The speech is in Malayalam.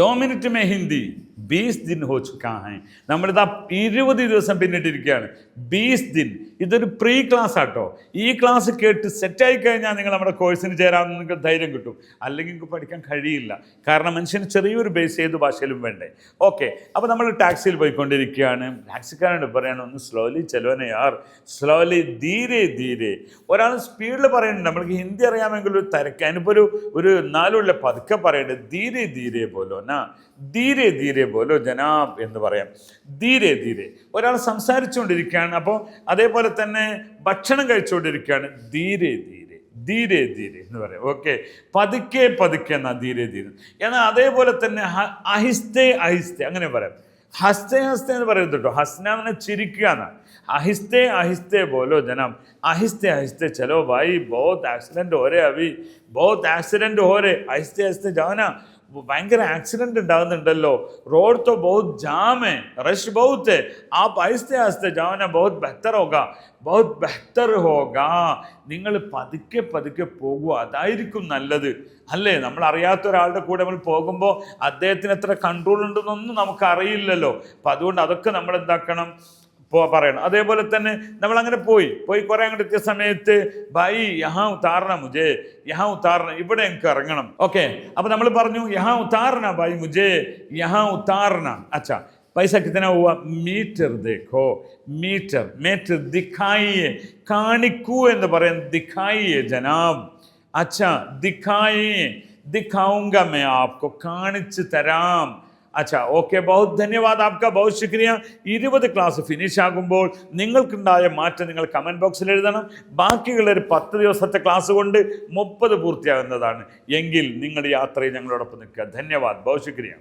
ദോ മിനിറ്റ് മേ ഹിന്ദി. ബീസ് ദിൻ ഹോ ചുക്കാ ഹൈ. നമ്മളിതാ ഇരുപത് ദിവസം പിന്നിട്ടിരിക്കുകയാണ്. ബീസ് ദിൻ. ഇതൊരു പ്രീ ക്ലാസ് ആട്ടോ. ഈ ക്ലാസ് കേട്ട് സെറ്റായി കഴിഞ്ഞാൽ നിങ്ങൾ നമ്മുടെ കോഴ്സിന് ചേരാമെന്ന് നിങ്ങൾക്ക് ധൈര്യം കിട്ടും. അല്ലെങ്കിൽ നിങ്ങൾക്ക് പഠിക്കാൻ കഴിയില്ല. കാരണം മനുഷ്യന് ചെറിയൊരു ബേസ് ഏത് ഭാഷയിലും വേണ്ടേ. ഓക്കെ അപ്പോൾ നമ്മൾ ടാക്സിയിൽ പോയിക്കൊണ്ടിരിക്കുകയാണ്. ടാക്സിക്കാരോട് പറയണം ഒന്ന് സ്ലോലി ചെലവനെ യാർ സ്ലോലി ധീരെ ധീരെ. ഒരാൾ സ്പീഡിൽ പറയുന്നുണ്ട്. നമ്മൾക്ക് ഹിന്ദി അറിയാമെങ്കിൽ ഒരു തിരക്ക്. അതിനിപ്പോൾ ഒരു ഒരു നാലുള്ള പതുക്കെ പറയേണ്ടത് ധീരെ ധീരെ പോലോ എന്നാ ധീരെ ധീരെ പോലോ ബോലോ ജനാബ് എന്ന് പറയാം. ധീരെ ധീരെ. ഒരാൾ സംസാരിച്ചുകൊണ്ടിരിക്കുകയാണ്. അപ്പോൾ അതേപോലെ തന്നെ ഭക്ഷണം കഴിച്ചുകൊണ്ടിരിക്കുകയാണ്. ധീരെ ധീരെ ധീരെ ധീരെ എന്ന് പറയാം. ഓക്കെ പതുക്കെ പതുക്കെ എന്നാൽ ധീരെ ധീരെ. എന്നാൽ അതേപോലെ തന്നെ അഹിസ്തേ അഹിസ്തേ അങ്ങനെ പറയാം. ഹസ്തേ ഹസ്തേ എന്ന് പറയുന്നത് കേട്ടോ. ഹസ്ന എന്ന് ചിരിക്കുക എന്നാണ്. അഹിസ്തേ അഹിസ്തേ പോലോ ജനം അഹിസ്തേ അഹിസ്തേ ചെലോ ഭായി ബോത്ത് ആക്സിഡന്റ് ഓരേ അവി ബോത്ത് ആക്സിഡന്റ് ഓരേ അഹിസ്തേ അഹിസ്തേ ജവന ഭയങ്കര ആക്സിഡന്റ് ഉണ്ടാകുന്നുണ്ടല്ലോ റോഡ് तो बहुत जाम है रश बहुत है आप आहिस्ते आहिस्ते जाओ ना बहुत बेहतर होगा बहुत बेहतर होगा നിങ്ങൾ പതുക്കെ പതുക്കെ പോകുക അതായിരിക്കും നല്ലത് അല്ലേ നമ്മൾ അറിയാത്ത ഒരാളുടെ കൂടെ നമ്മൾ പോകുമ്പോൾ അദ്ദേഹത്തിന് എത്ര കൺട്രോൾ ഉണ്ടെന്നൊന്നും നമുക്ക് അറിയില്ലല്ലോ അപ്പം അതുകൊണ്ട് അതൊക്കെ നമ്മൾ എന്താക്കണം പോ പറയണം. അതേപോലെ തന്നെ നമ്മൾ അങ്ങനെ പോയി. പോയി കുറെ അങ്ങോട്ട് എത്തിയ സമയത്ത് ബൈ യഹാ ഉത്താറണ മുജേ യഹാ ഉത്താറണ ഇവിടെ എനിക്ക് ഇറങ്ങണം. ഓക്കെ. അപ്പൊ നമ്മൾ പറഞ്ഞു യഹാ ഉത്താറണ ബൈ മുജേ യഹാ ഉത്താറണ അച്ഛാ पैसा कितना हुआ മീറ്റർ ദേഖോ മീറ്റർ മീറ്റർ ദിഖായിയെ കാണിക്കൂ എന്ന് പറയാൻ ദിഖായിയെ ജനാബ് അച്ഛാ ദിഖായിയെ ദിഖാവുങ്ക മേ ആപ്കോ കാണിച്ചു തരാം. അച്ഛാ ഓക്കെ ബഹുത് ധന്യവാദ് ആപ്ക ബഹുത് ശുക്രിയ. ഇരുപത് ക്ലാസ് ഫിനിഷ് ആകുമ്പോൾ നിങ്ങൾക്കുണ്ടായ മാറ്റം നിങ്ങൾ കമന്റ് ബോക്സിൽ എഴുതണം. ബാക്കിയുള്ള ഒരു പത്ത് ദിവസത്തെ ക്ലാസ് കൊണ്ട് മുപ്പത് പൂർത്തിയാകുന്നതാണ്. എങ്കിൽ നിങ്ങളുടെ യാത്രയിൽ ഞങ്ങളോടൊപ്പം നിൽക്കുക. ധന്യവാദ് ബഹുത് ശുക്രിയ.